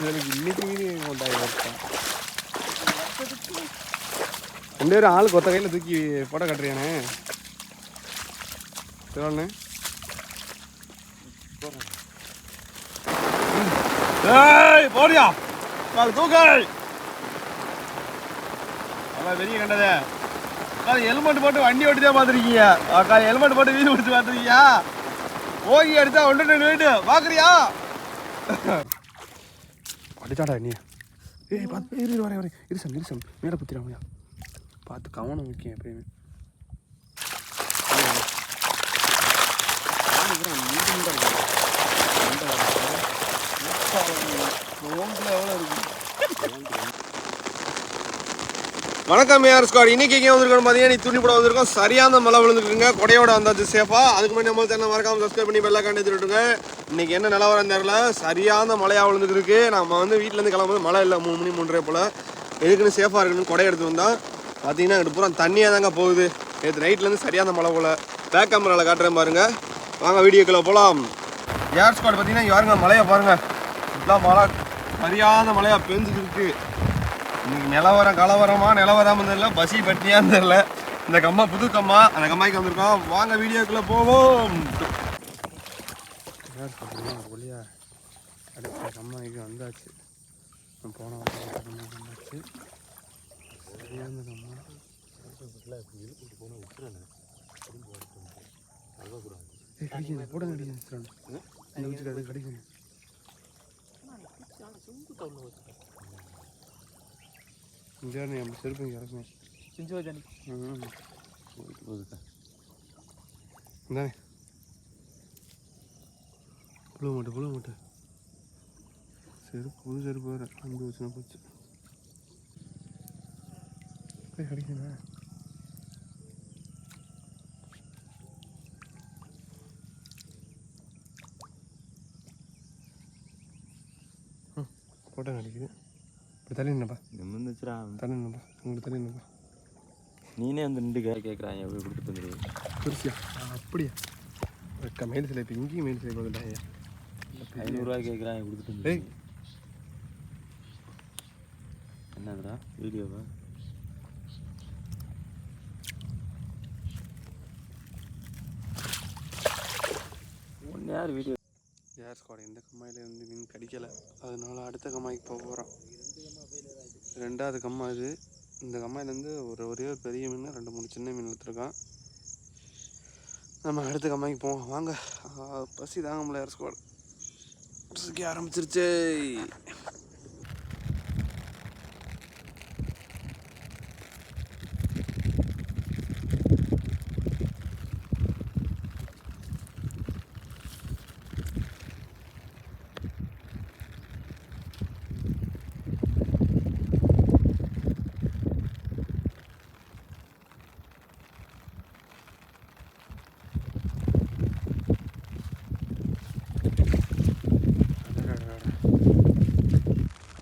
இவனுக்கு இன்னைக்கு ரெண்டு பேரும் ஆள் கொத்த கையில் தூக்கி போட்டோ கட்டுறியானே சொல்லண்ணே ஏய் போடியா கால் தூக்கல் வெளியே கண்டதே கால் ஹெல்மெட் போட்டு வண்டி ஓட்டி தான் பார்த்துருக்கீங்க கால் ஹெல்மெட் போட்டு வீடு பிடிச்சி பார்த்துருக்கீங்க ஓகி அடிச்சா ஒன்று ரெண்டு வீடு பார்க்குறியா அடிச்சாடா நீ ஏய் பார்த்து இரு இரு, வரேன் வரேன் இரு சம் இரு சம் மேலே குத்திடாமையா பார்த்து கவனம் முக்கியம் எப்பயுமே எவ்வளோ இருக்கு வணக்கம் ஏஆர் ஸ்குவாட் இன்னைக்கு எங்கே வந்திருக்கோம் பார்த்தீங்கன்னா நீ துணி போட வந்திருக்கோம். சரியான மழை விழுந்துருக்குங்க. கொடையோட வந்தாச்சு சேஃபா அதுக்கு முன்னாடி நம்ம சேனல் மறக்காம சப்ஸ்கிரைப் பண்ணி பெல்லா கண்டு விட்டுருங்க இன்னைக்கு என்ன நிலவரம் தெரியல. சரியான மழையாக விழுந்துருக்கு. நம்ம வந்து வீட்டிலேருந்து கிளம்பும்போது மழை இல்லை. மூணு மணி மூன்றரை போல். எதுக்குன்னு சேஃபாக இருக்குன்னு கொடை எடுத்து வந்தால் பார்த்தீங்கன்னா இங்கிட்டு பூரா தண்ணியாக தாங்க போகுது. நேற்று நைட்லேருந்து சரியான மழை போல். பேக் கேமராவில் காட்டுறேன் பாருங்க. வாங்க வீடியோக்களை போகலாம் ஏர் ஸ்குவாட் பார்த்தீங்கன்னா யாருங்க மழையை பாருங்க. இப்படிலாம் மழை சரியான மழையாக பெஞ்சுட்டு இருக்குது இன்னைக்கு நிலவரம் கலவரமா நிலவரம் தெரியல பசி பட்டினியான்னு தெரியல. இந்த கம்மா புது கம்மா அந்த கம்மாய்க்கு வந்திருக்கோம். வாங்க வீடியோக்குள்ள போவோம். ஒளியா? அடுத்த கம்மாய்க்கு வந்தாச்சு. போன வாரம் வந்தாச்சு. சரியான கம்மா. போட வீட்டுக்கு அது இங்க இரு, நீ அப்படி செருப்பு இங்க இறக்கணும். ம். இந்தானே. புழு மூட்டை புழு மூட்டை செருப்பு புது செருப்பு வேறு அன்பு வச்சுனா போச்சு போய் கடிக்குதா போட்டோ கடிக்குது தள்ளி நின்னப்பா நிமிந்துச்சுடா தள்ளி நின்னப்பா உங்களுக்கு தள்ளி நின்னப்பா நீனே வந்து நின்று கே கேட்குறான். எப்படி கொடுத்துட்டு வந்துருது குடிச்சியா அப்படியா? வெக்க மேல் சிலை இப்போ இங்கேயும் மேல் சிலை வந்துட்டாங்க ஐநூறுரூவா கேட்குறான். கொடுத்துட்டு ஏய். வந்து என்னதுடா? வீடியோவா? ஒன்று யார் வீடியோ? ஏர் ஸ்குவாட் இந்த கம்மாயில இருந்து மீன் கடிக்கலை. அதனால அடுத்த கம்மாய்க்கு போக போகிறோம் ரெண்டாவது கம்மா இது. இந்த கம்மாயிலேருந்து ஒரு ஒரே ஒரு பெரிய மீன் ரெண்டு மூணு சின்ன மீன் எடுத்துருக்கான். நம்ம அடுத்த கம்மாய்க்கு போவோம். வாங்க. பசி தாங்க முடியல ஸ்குவாட் பசிக்க ஆரம்பிச்சிருச்சே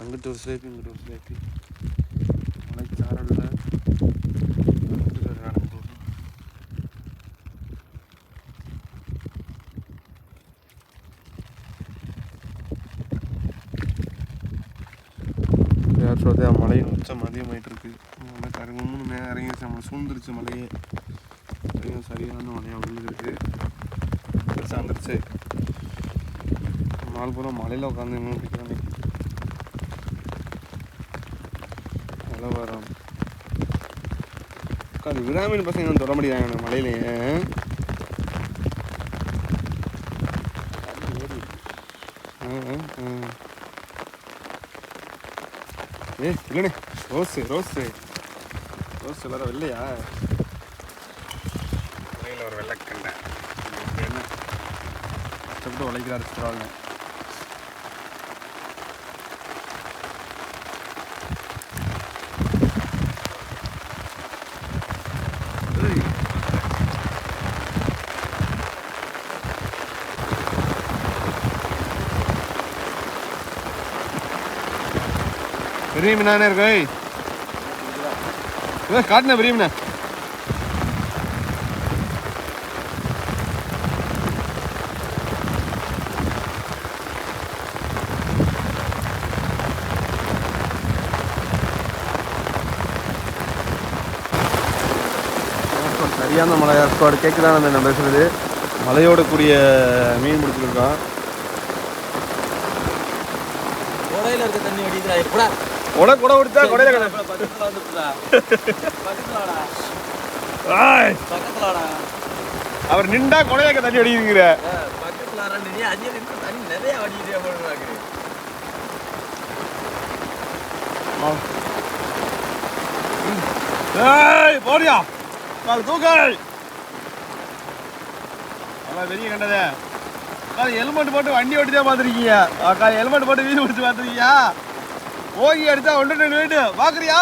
அங்கிட்டு ஒரு ஸ்லேப்பி இங்கிட்டு ஒரு ஸ்லேப்பி மலைச்சாரல்ல யார் மலையின் உச்சம் அதிகமாயிட்டு இருக்கு மலை கருங்கன்னு மே இறங்கிடுச்சு நம்ம சூழ்ந்துருச்சு மலையே. அதிகம் சரியான மலையாக விழுந்துருக்கு. பெருசாக நாள் பூரா மலையில் உட்காந்து இன்னும் பிடிக்கிறானே நிலவரம் உட்காந்து விராமீன் பசங்க தொட முடியாங்க மலையிலேயே. ஏய் இல்லைண்ணே. Rose rose. ரோஸ் எல்லாரும் வெள்ளையா மலையில் ஒரு வெள்ளைக்கண்டை. என்ன? கஷ்டப்பட்டு உழைக்கிறாரு பரவாயில்ல பெரிய மீனானே இருக்கு? காட்டுன பெரிய சரியான மலை ஏற்பாடு கேட்குதான் நம்ம நான் பேசுகிறது மலையோட கூடிய மீன் பிடிச்சிருக்கான் ஓடையில் இருக்க தண்ணி வடிக்கிறாயிருப்பா எப்படா கொடை கொடை கொடுத்தா கொடையில கடை பக்கத்துல வந்துட்டுடா பக்கத்துல வாடா ஆய், பக்கத்துல வாடா அவர் நின்றா கொடையில தண்ணி ஏய் போறியா? கால் தூக்கல் அதான் வெளியே கண்டதே. ஹெல்மெட் போட்டு வண்டி ஓட்டி தான் பார்த்துருக்கீங்க ஹெல்மெட் போட்டு வீடு பிடிச்சி பார்த்துருக்கீங்க ஓகி அடிச்சா ஒன்று ரெண்டு வீடு பார்க்குறியா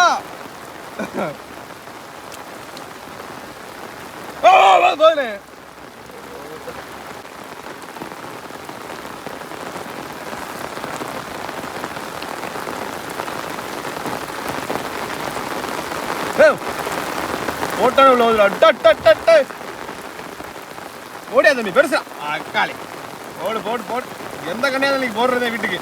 போதுனே ஓட்டான உள்ள வந்து டட் டட் டட் டட். ஓடியா தம்பி பெருசா. அக்காளி போடு போடு போடு. எந்த கண்ணியா நீ போடுறதே வீட்டுக்கு.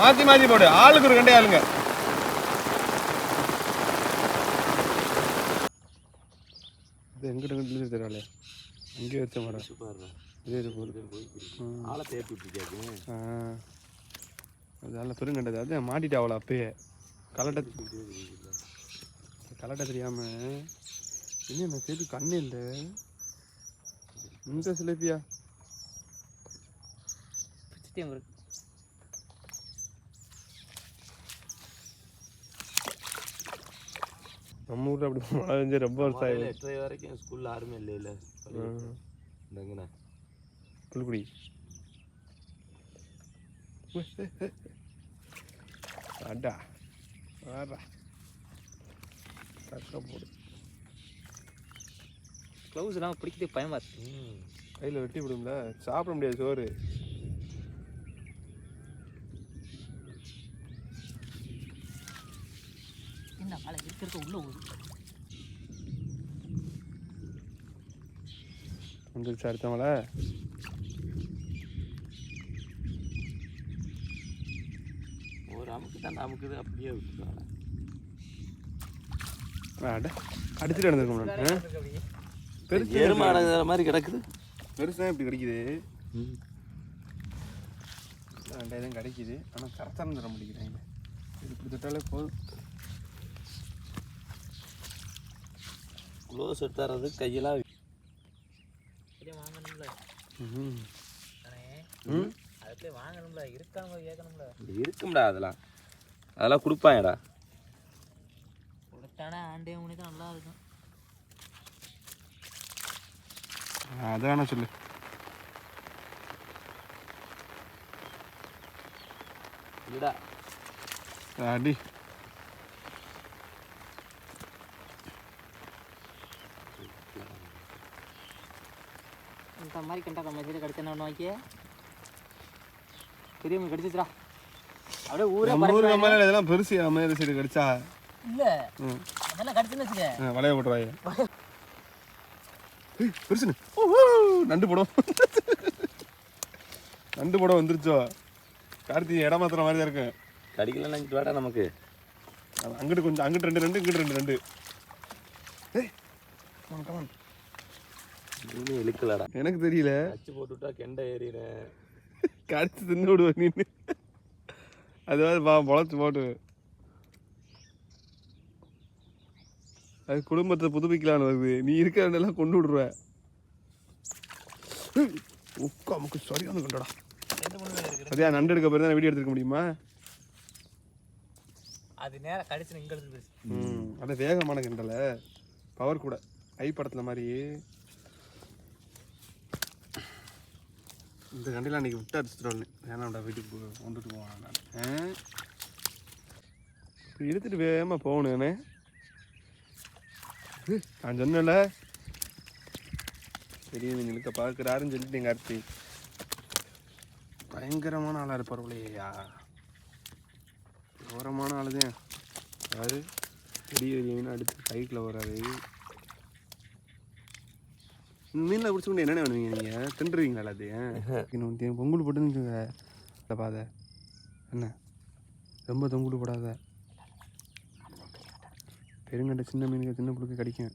மாத்தி மாத்தி போடு. ஆளுக்கு ஒரு கண்டே ஆளுங்க. இது எங்கிட்ட கண்டு தெரியல அங்கேயே வச்ச மாடா இதே இது ம். ஆளை தேப்பி ஆ. அதனால பெருங்கண்டது. அதான் மாட்டிட்டா அவளை அப்பயே? கலட்ட கலட்ட தெரியாம. என்ன நான் தேடி கண்ணு இல்லை? இந்த சிலேபியா நம்ம ஊர்ல அப்படி மழை பெஞ்சு ரொம்ப வருஷம் ஆயிடும் எட்டரை வரைக்கும் ஸ்கூல்ல யாருமே இல்லை? இல்ல இந்தங்கண்ணா. புல்குடி. அடா வாடா. தக்க போடு. க்ளவுஸ் எல்லாம் பிடிக்கிறது பயமா இருக்கு. கையில் வெட்டி விடும்ல சாப்பிட முடியாது சோறு. இருக்க உள்ள ஊது வந்துருச்சு அடுத்தவங்கள ஒரு அமுக்கு தான் அமுக்குது அப்படியே விட்டுருக்காங்க அட அடிச்சுட்டு நடந்திருக்கோம் பெருசு எருமை அடங்குற மாதிரி கிடக்குது. பெருசாக இப்படி கிடைக்குது. ரெண்டாயிரம் கிடைக்குது. ஆனால் கரெக்டாக தர முடிக்கிறாங்க இது இப்படி தொட்டாலே போதும் க்ளோஸ் எடுத்துறது கையெல்லாம் அப்படியே வாங்கணும்ல ம் தானே ம் அதுக்குள்ளே வாங்கணும்ல. இருக்காங்க கேட்கணும்ல. இருக்கும்டா அதெல்லாம். அதெல்லாம் கொடுப்பாங்கடா கொடுத்தானே ஆண்டே உனக்கு நல்லா இருக்கும். அதான சொல்லு. அடி. இந்த மாதிரி கண்டா நம்ம சைடு கிடைச்சா என்ன வாக்கிய பெரிய மீன் கிடைச்சிச்சுடா. அப்படியே ஊரே நம்ம ஊர் நம்ம இதெல்லாம் பெருசு நம்ம சைடு கிடைச்சா. இல்ல. ம். அதெல்லாம் கிடைச்சுன்னு வச்சுக்க. வளைய போட்டுருவாங்க. ஏய், பெருசுன்னு. நண்டு படம். நண்டு படம் வந்துருச்சோ? கார்த்திகை இடம் மாத்திர மாதிரி தான் இருக்கு. கடிக்கல நினைச்சிட்டு வாடா நமக்கு. அங்கிட்டு கொஞ்சம் அங்கிட்டு ரெண்டு ரெண்டு இங்கிட்டு ரெண்டு ரெண்டு. ஏய். இன்னும் இழுக்கலடா. எனக்கு தெரியல. அச்சு போட்டு விட்டா கெண்டை ஏறிடுறேன் கடிச்சு தின்னு விடுவேன் நீ அதுவாது பா பொழைச்சு போட்டு. அது குடும்பத்தை புதுப்பிக்கலான்னு வருது. நீ இருக்கிற இடம்லாம் கொண்டு விடுருவ ஏய், உக்கா முக்கு சரியான கண்டடா. சரியா நண்டு எடுக்க போய் தான் வீடியோ எடுத்துக்க முடியுமா? அது நேரம் கடிச்சு இங்க எடுத்து பேசு ம் அதான் வேகமான கண்டல. பவர் கூட. ஐ படத்துல மாதிரி. இந்த கண்டையில் அன்றைக்கி விட்டு அடிச்சிட்டு ஏன்னா வீட்டுக்கு கொண்டுட்டு போவான் நான். ஆ? இழுத்துட்டு வேகமாக போகணும் நான் சொன்னேன்ல. பெரிய மீன் இழுக்க பார்க்குறாருன்னு சொல்லிட்டு எங்கள் அர்த்தி பயங்கரமான ஆளாக இருப்பார் உள்ளையா ஓரமான யார்? தான் பெரிய பெரிய மீன் அடுத்து சைக்கிள் வராது மீனில் பிடிச்சிக்கொண்டு என்னென்ன பண்ணுவீங்க நீங்கள் தின்றுவீங்களா அது இன்னும் பொங்கல் போட்டுன்னு இல்லை பாத. என்ன? ரொம்ப தொங்குடு போடாத. பெருங்கண்டை சின்ன மீனுக்கு சின்ன புழுக்கு கடிக்கும்.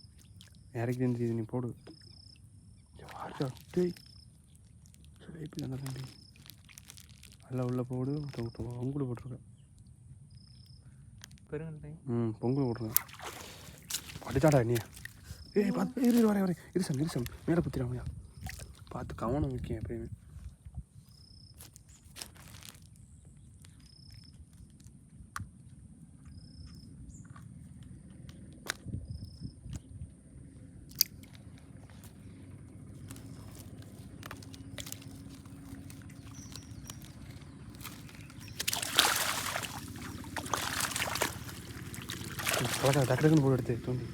இறக்கி தெரிஞ்சு நீ போடு. சிலைப்பு தானே தம்பி. நல்லா உள்ளே போடு. பொங்கல் போட்டிருக்கேன். பெருங்கண்டை ம் பொங்கல் போட்டிருக்கேன். அடிச்சாடா நீ ஏய் பார்த்து இரு இரு, வரேன் வரேன் இருசம் இருசம் மேலே குத்திடாமையா பார்த்து கவனம் முக்கியம் எப்பயுமே. கலக்கா டக்கு டக்குன்னு போட்டு எடுத்து தோண்டி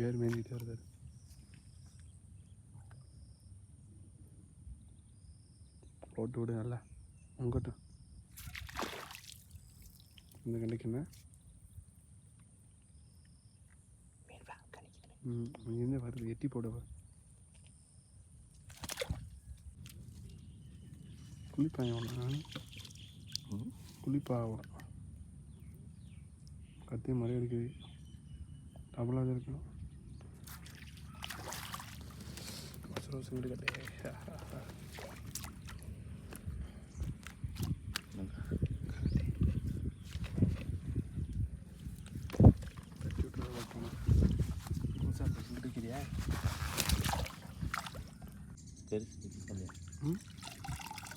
யார் மேஞ்சிட்டு வருது போட்டு விடு நல்லா உங்கட்டும் இந்த கண்டிக்கு என்ன? ம் இங்கேருந்தே வருது எட்டி போட வா. குளிப்பாங்க ஒன்று குளிப்பாக கத்தி மறை அடிக்குது. டபுளாக இருக்கணும். கட்டே கட்டி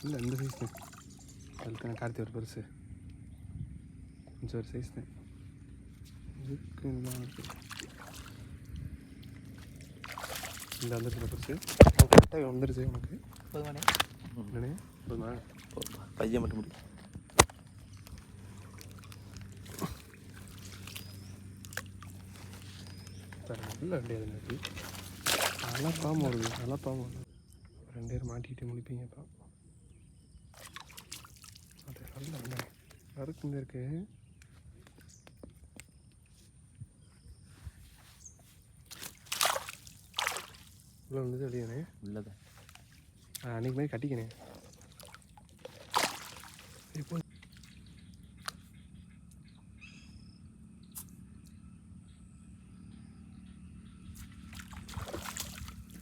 இல்லை இந்த சைஸ் தான். அதுக்கான கார்த்தி ஒரு பெருசு கொஞ்சம் ஒரு சைஸ் தான். இதுக்கு இந்த வந்துருச்சு பெருசு கரெக்டாக வந்துருச்சு உனக்கு. போதுமானே? என்னண்ணே? போதுமா? பையன் மட்டும் முடியும் நல்ல ரெண்டு எனக்கு நல்லா பாம்பு வருது நல்லா பாம்பு வருது. ரெண்டு பேர் மாட்டிக்கிட்டு முடிப்பீங்க இப்போ. நல்ல என்ன நறுக்கு இங்கே இருக்கு உள்ள வந்தது வெளியானே உள்ளதான் அன்னைக்கு மாதிரி கட்டிக்கினே. இப்போ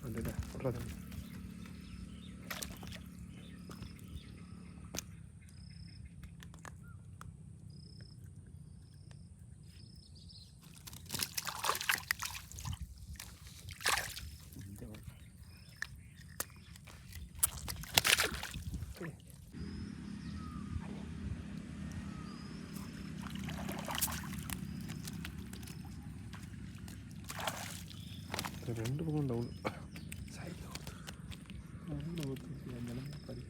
வந்துடா விட்றாத இந்த ஒரு- இது ரெண்டு பக்கம் டவுன் சைடில் ஊற்று ஊற்று அந்த நிலமை பாரு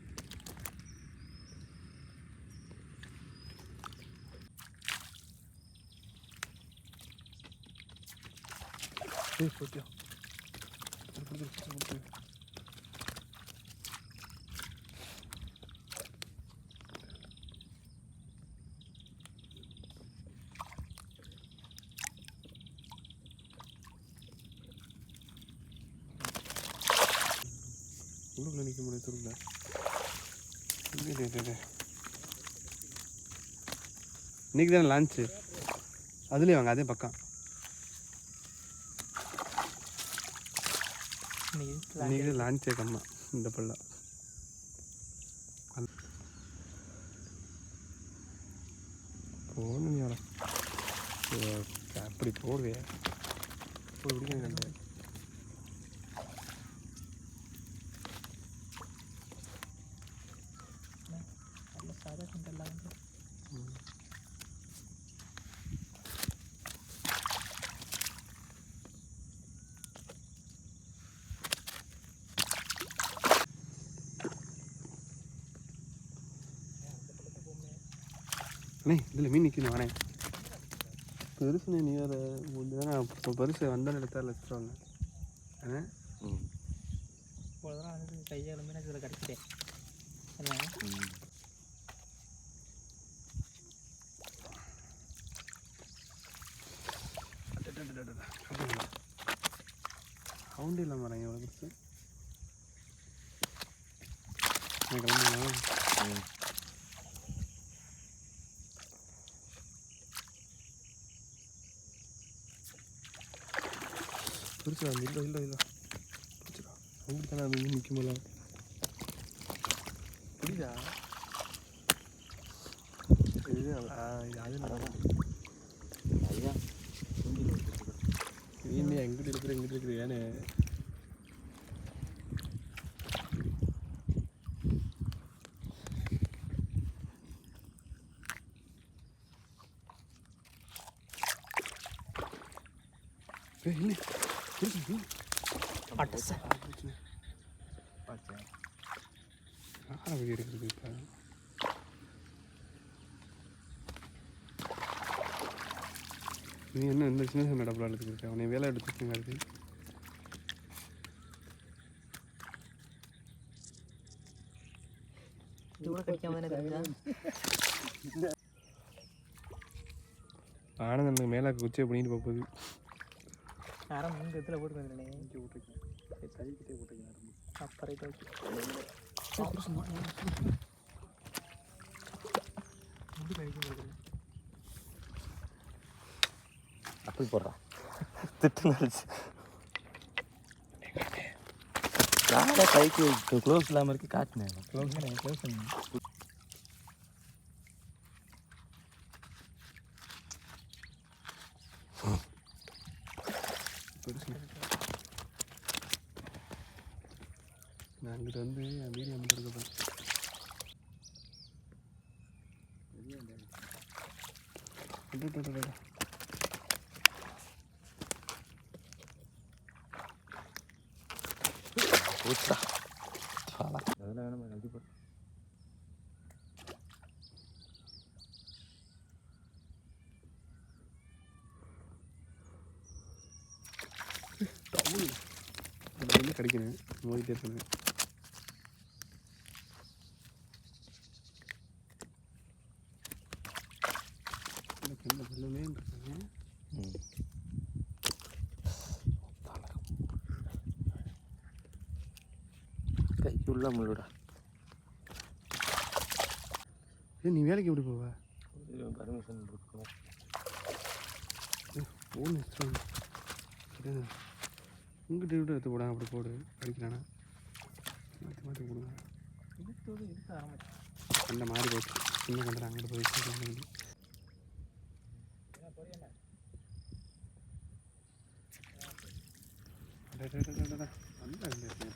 ஏய் போட்டியா உள்ளுக்குள்ள நிற்க முடியாது தெருவில் இன்னைக்கு தானே லான்ச்சு அதுலேயும் வாங்க அதே பக்கம் இன்னைக்கு இன்னைக்கு தான் லான்ச்சே கம்மா இந்த பல்ல போகணும் நீ அப்படி போடுவே போய் பிடிக்கணும் நல்ல சாதா கண்டெல்லாம் வந்து அண்ணே இதில் மீன் நிற்கணும் வானே பெருசுண்ணே நீ வேறு தானே இப்போ பெருசு வந்தாலும் எடுத்தால் வச்சுருவாங்க அண்ணே. பிடிச்சிடா இல்லை இல்லை இல்லை பிடிச்சிடா அவங்களுக்கு தானே அது நிற்கும்போல புரியுதா? இது நல்லா அது நல்லா எங்கிட்ட இருக்கிற எங்கிட்ட இருக்குது ஏன்னு என்ன? இருக்குது இப்போ நீ என்ன இந்த சின்ன சின்ன டபுளாக எடுத்துக்கிட்டு அவனை வேலை எடுத்துக்கிட்டு வருது ஆனந்த் மேலே குச்சியை பண்ணிட்டு போகுது. நரம்பு இதில் போட்டு வந்துடுனே இங்கே போட்டுருக்கேன் சளிக்கிட்டே போட்டுருக்கேன் நரம்பு அப்புறம் அப்படி போடுறான் திட்டு நினச்சி கைக்கு க்ளோஸ் இல்லாமல் இருக்கு காட்டினேன் க்ளோஸ் க்ளோஸ் பண்ணேன் போச்சுடா கிடைக்கிறேன் நோய் இருக்கேன் கைக்குள்ள முள்ளுடா. ஏய் நீ வேலைக்கு எப்படி போவ? பர்மிஷன் இருக்கணும் ஃபோன் எடுத்துட்டு உங்ககிட்ட விட்டு எடுத்து போடாங்க அப்படி போடு படிக்கிறானா? மாற்றி மாற்றி ஆரம்பிச்சு. அந்த மாதிரி போச்சு. சின்ன கண்டா அங்கிட்டு போய்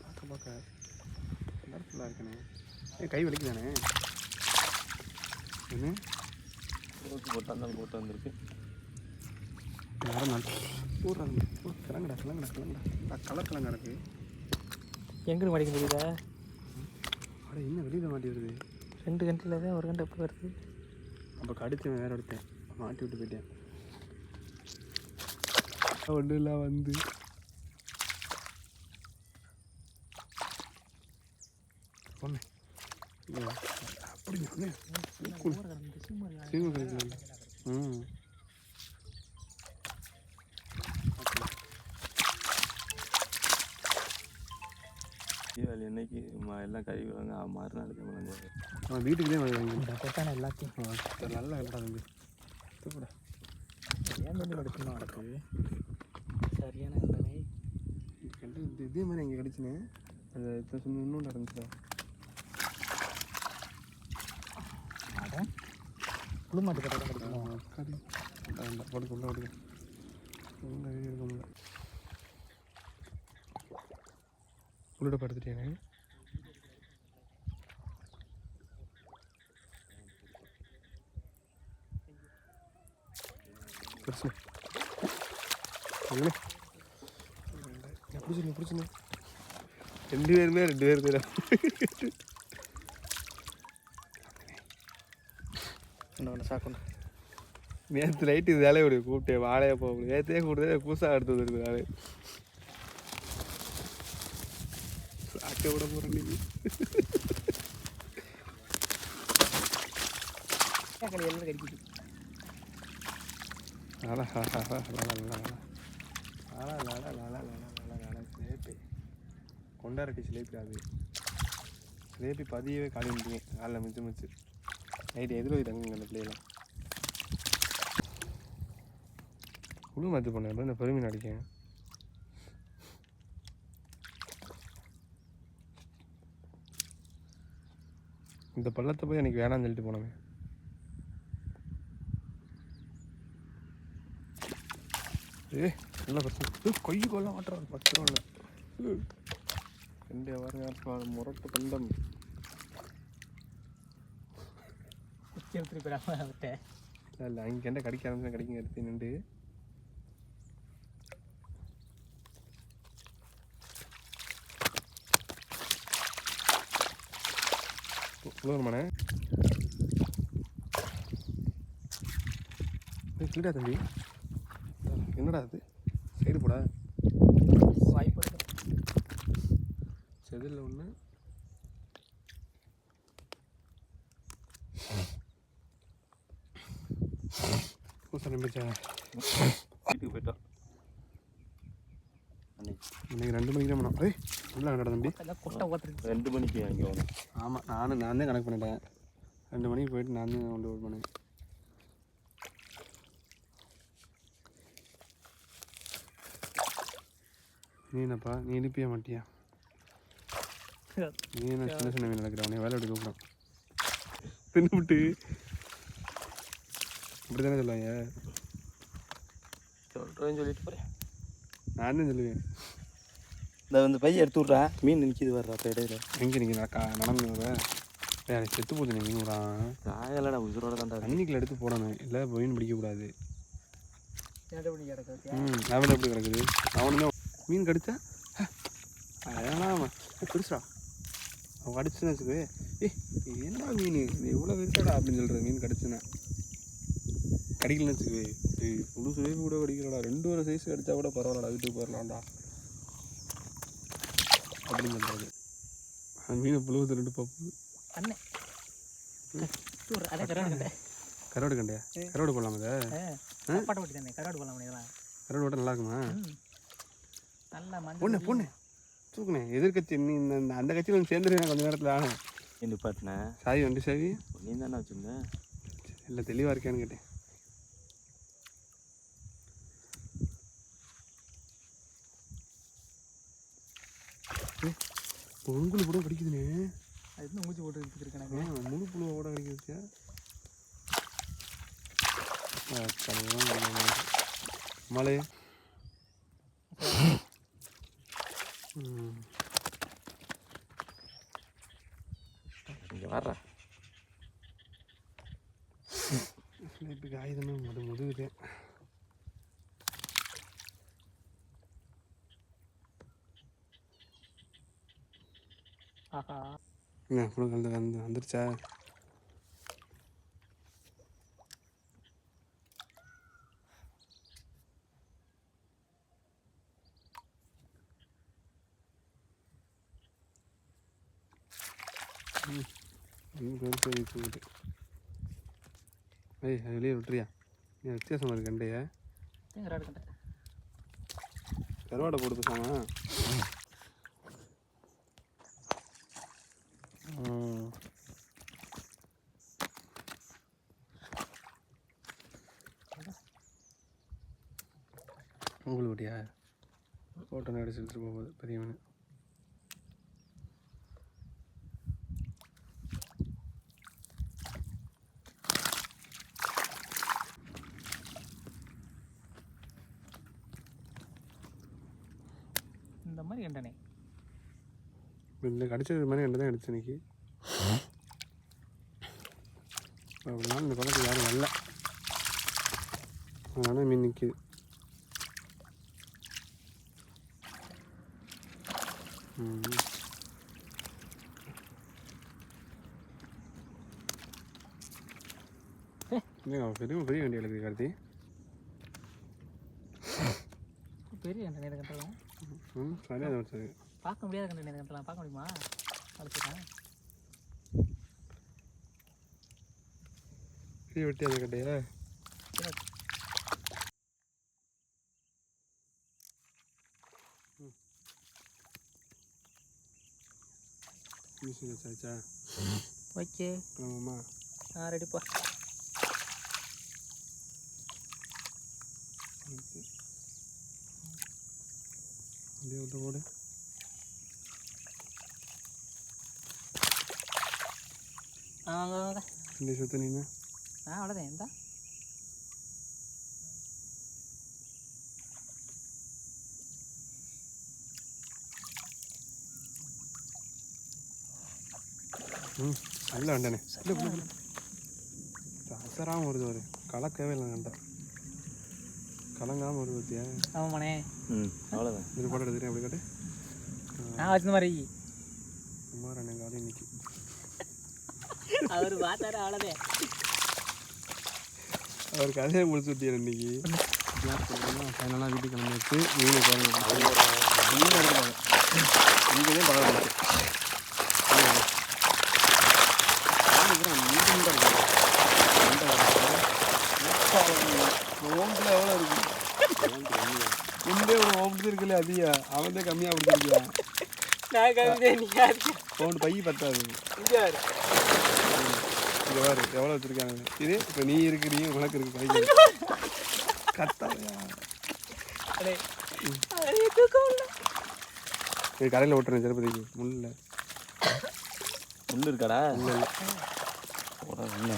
பார்க்க பார்க்க கலர்ஃபுல்லாக இருக்கனே ஏன் கை வலிக்குதானே என்ன? போட்டு போட்டு அந்த போட்டு வந்திருக்கு. யாரும் நல்லா போடுறாங்க கிளங்கடா கிளங்கடா கிளங்கடா. கலர் இருக்கு எங்கே மடிக்க முடியுதா அட என்ன வெளியில் மாட்டி வருது? ரெண்டு கண்டில் தான் ஒரு கண்டு எப்போ வருது. அப்போ கடிச்சு வேற எடுத்தேன் மாட்டி விட்டு போயிட்டேன். ஒன்றும் இல்லை வந்து. சொன்னேன் அப்படி சொன்னேன் எல்லாம் கழுவி வாங்க. மறுநாள் கிளம்பி வீட்டுக்குள்ளே வாங்கிடா கொட்டான எல்லாத்தையும் நல்லா இல்லடா தம்பி. ஏன் பண்ணி சரியான இதே மாதிரி இங்கே கிடச்சினேன் அது இப்போ இன்னொன்று நடந்துச்சுடா. ഇപ്പോഴും ഉള്ളിടെ പടുത്തിട്ടാണ് അങ്ങനെ. ഞാൻ പിടിച്ചിരുന്നു പിടിച്ചിരുന്നു. രണ്ടുപേരുന്നേ രണ്ടുപേരുന്നേരാ இன்னொன்று சாக்கணும் நேற்று நைட்டு இது வேலையை விடு கூப்பிட்டேன் வாழையை போக முடியும் நேற்றே கூப்பிட்டு பூசா எடுத்து வந்துருக்கு நாள் சாக்க விட போகிறேன் நீ கடை எல்லாம் கடிக்குது லாலா லாலா லாலா லாலா லாலா லாலா லாலா லாலா லாலா சிலேபி கொண்டாரட்டி சிலேபி அது சிலேபி பதியவே காலி பண்ணிட்டீங்க காலைல மிச்சு மிச்சு நைட்டு எதில் போய் தங்குங்க அந்த பிள்ளைகளாம் குழு மாற்றி பண்ணேன் இந்த பெருமீன் அடிக்கேன் இந்த பள்ளத்தை போய் எனக்கு வேணாம் சொல்லிட்டு போனோமே ஏ நல்ல பிரச்சனை கொய்யு கொள்ள மாட்டேறான் பத்து ரூபா ரெண்டு வாரம் முரட்டு கண்டம் குச்சி எடுத்துட்டு போயிடாம விட்டேன். இல்லை இல்லை அங்கே என்ன கடிக்க ஆரம்பிச்சு கடிக்க எடுத்து நின்று உழுவருமாண்ணே கிளிடா தம்பி. என்னடா அது சைடு போடா. வாய்ப்பு செதில் ஒன்று வீட்டுக்கு போயிட்டோம் அன்னைக்கு இன்னைக்கு ரெண்டு மணிக்கு தான் போனோம். ஏய் நல்லா கடை தம்பி. கொட்டை ஓத்துருக்கு ரெண்டு மணிக்கு அங்கே வந்தோம் ஆமாம் நானும் நான் தான் கணக்கு பண்ணிட்டேன். ரெண்டு மணிக்கு போயிட்டு நான் தான் கொண்டு போய் பண்ணேன். நீ என்னப்பா நீ எழுப்பிய மாட்டியா? நீ என்ன சின்ன சின்ன மீன் நடக்கிற உன்னை வேலை எப்படி கூப்பிடும் தின்னுபிட்டு. இப்படி தானே சொல்லுவாங்க? சொல்கிறேன்னு சொல்லிட்டு போகிறேன் நான் தான் சொல்லுவேன்? இந்த வந்து பையன் எடுத்து விட்றா மீன் நிற்கிது வர்றா அப்போ இடையில. எங்கே நீங்கள் நடக்கா நடந்து வேறு செத்து நீ மீன் விடான் காயெல்லாம் உசுரோட தான்டா இருக்கு. தண்ணிக்குள்ள எடுத்து போடணும். இல்லை மீன் பிடிக்கக்கூடாது ம் அவன் எப்படி கிடக்குது? அவனுமே மீன் கடிச்சா? அதெல்லாம் பெருசா அவன். கடிச்சுன்னு வச்சுக்கவே ஏய் என்ன மீன்? இது எவ்வளோ பெருசாடா அப்படின்னு சொல்கிற மீன் கடிச்சுன்னா. கடிக்கலன்னு வச்சுக்கவே ஏய் முழு சுவைப்பு கூட கடிக்கிறடா ரெண்டு ஒரு சைஸ் கடிச்சா கூட பரவாயில்லடா. வீட்டுக்கு போயிடலாம்டா அப்படின்னு சொல்கிறது அந்த மீனை புழுவத்து ரெண்டு பப்பு. அண்ணே. கரோடு கண்டையா? கரோடு போடலாமா கருவாடு போடலாம் கரோடு போட்டால் நல்லா இருக்குமா பொண்ணு பொண்ணு. தூக்குனே எதிர்கட்சி நீ இந்த அந்த கட்சியில் வந்து சேர்ந்துருவேன் கொஞ்ச நேரத்தில். ஆன என்ன பாட்டினேன் சாவி வண்டி சாவி. நீ தானே வச்சுருந்தேன் இல்லை தெளிவாக இருக்கேன்னு கேட்டேன். உங்களை கூட படிக்குதுனே அது இன்னும் மூச்சு போட்டு எடுத்துருக்கு ஆ, எனக்கு முழு புழுவை கூட படிக்குது மலை. இங்கே வர்றா. இப்போ காயுதுன்னு முது முதுகுது. புழு கலந்து கலந்து வந்துருச்சா? அது வெளியே விட்டுறியா? நீ வித்தியாசமாக இருக்கு கண்டைய. கருவாடு கண்டை கருவாடை உங்களுக்கு விட்டியா ஃபோட்டோ அடிச்சு எடுத்துட்டு போகுது பெரியவனு. இந்த மாதிரி கண்டனே இந்த கடிச்சது மாதிரி என்ன தான் அடிச்சு இன்னைக்கு. அப்படின்னா இந்த பக்கத்துக்கு யாரும் வரல. அதனால மீன் நிற்கிது ம் இல்லைங்க பெரிய பெரிய வண்டி எழுதி கார்த்தி. பெரிய கண்டனே இதை கண்டலாம் ம் சரியாக தான் வச்சது பார்க்க முடியாத கண்டனே இதை கண்டலாம் பார்க்க முடியுமா? அழைச்சிட்டேன் பெரிய வெட்டி அந்த கட்டையா? மிஷின் வச்சாச்சா? ஓகே. ஆமாம்மா ஆ ரெடிப்பா அப்படியே விட்டு போடு ஆ வாங்க வாங்க இந்த சுத்த நீங்க ஆ அவ்வளோதான் எந்த ம் நல்ல வண்டனே அசராமல் வருது ஒரு கலக்கவே இல்லை கண்டா கலங்காமல் வருது பத்தியா? ஆமாண்ணே ம் அவ்வளோதான் இது போட்டோ எடுத்துட்டேன் அப்படி காட்டு. நான் வச்சிருந்த மாதிரி. சுமார் எங்கள் காலையும் இன்னைக்கு. அவர் பார்த்தாரு அவ்வளோதான் அவர் கதையை முடிச்சு விட்டியா இன்னைக்கு. ஃபைனலாக வீட்டுக்கு குழம்பு மீன் எடுக்கிறாங்க இங்கே தான் பரவாயில்ல ஓம்பில் எவ்வளோ இருக்கு இந்த ஒரு ஓம்பு இருக்குல்ல அதியா. அவன் தான் கம்மியாக பிடிச்சிருக்கியா நான் கவிதை நீ யாருக்கு? ஃபோன் பை பத்தாது. இங்கே வரு இங்கே பாரு எவ்வளோ வச்சிருக்காங்க இது இப்போ நீ இருக்கு நீ உனக்கு இருக்கு கைக்கு கத்தாயா இது கடையில் ஓட்டுறேன் திருப்பதிக்கு முள்ள முள்ளு இருக்காடா? இல்லை இல்லை. என்ன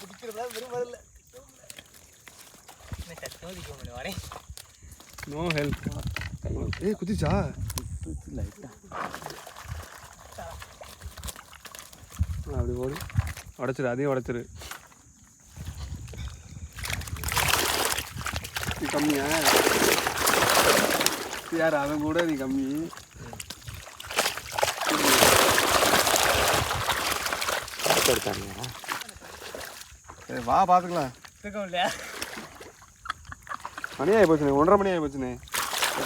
பிடிக்கிறதா விரும்புறது இல்லை என்ன சத்தம் அடிக்க முடியும் வரேன் நோ ஹெல்ப் ஏய் குதிச்சா லைட்டா அப்படி போடு உடச்சிரு அதையும் உடச்சிரு. நீ கம்மியா? யார் அவன் கூட நீ கம்மி? சரி வா பார்த்துக்கலாம். தூக்கம் இல்லையா மணி ஆகி போச்சுண்ணே ஒன்றரை மணி ஆகி போச்சுண்ணே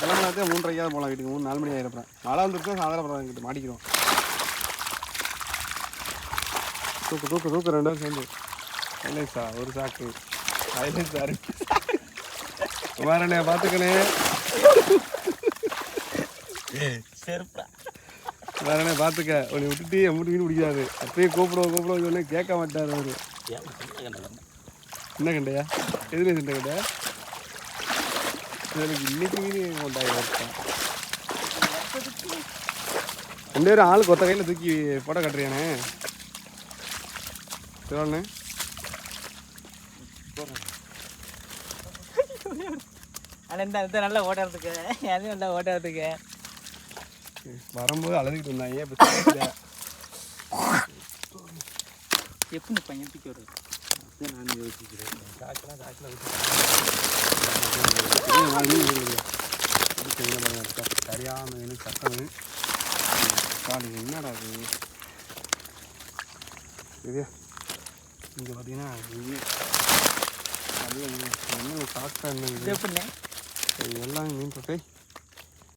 கிளம்பினாத்தே மூன்றரைக்காவது போகலாம் வீட்டுக்கு மூணு நாலு மணி ஆகிருப்பேன் மழை வந்துருச்சா சாதாரண பரவாயில்ல கிட்ட மாட்டிக்கிறோம் தூக்கு தூக்கு தூக்கு ரெண்டு பேரும் சேர்ந்து. ஹைலைட்ஸா ஒரு சாக்கு. Highlights sir. குமாரண்ணே பார்த்துக்கணே குமாரண்ணே பார்த்துக்க உன்னை விட்டுட்டு எம்பிட்டு மீன் பிடிக்காது. அப்பயே கூப்பிடுவோம் கூப்பிடுவோம் சொன்னே கேட்க மாட்டார் அவரு. என்ன கண்டையா? எதுல சின்ன கண்டை? எனக்கு இன்னைக்கு மீன் ரெண்டு பேரும் ஆள் கொத்த கையில் தூக்கி போட்டோ கட்டுறியானே சிவாண்ணே ஆனால் இந்த இந்த நல்லா ஓட்டுறதுக்கு அது நல்லா ஓட்டுறதுக்கு வரும்போது அழுதுகிட்டு இருந்தாங்க. எப்படி இந்த பையன் தூக்கி வருது நான் யோசிக்கிறேன் என்ன பாருங்க, அக்கா, சரியான மீன் சட்டம் காலி என்னடா இது? இது இங்கே பார்த்தீங்கன்னா அது என்ன சாப்பிட்டா என்ன இது எல்லாமே மீன் தொட்டை.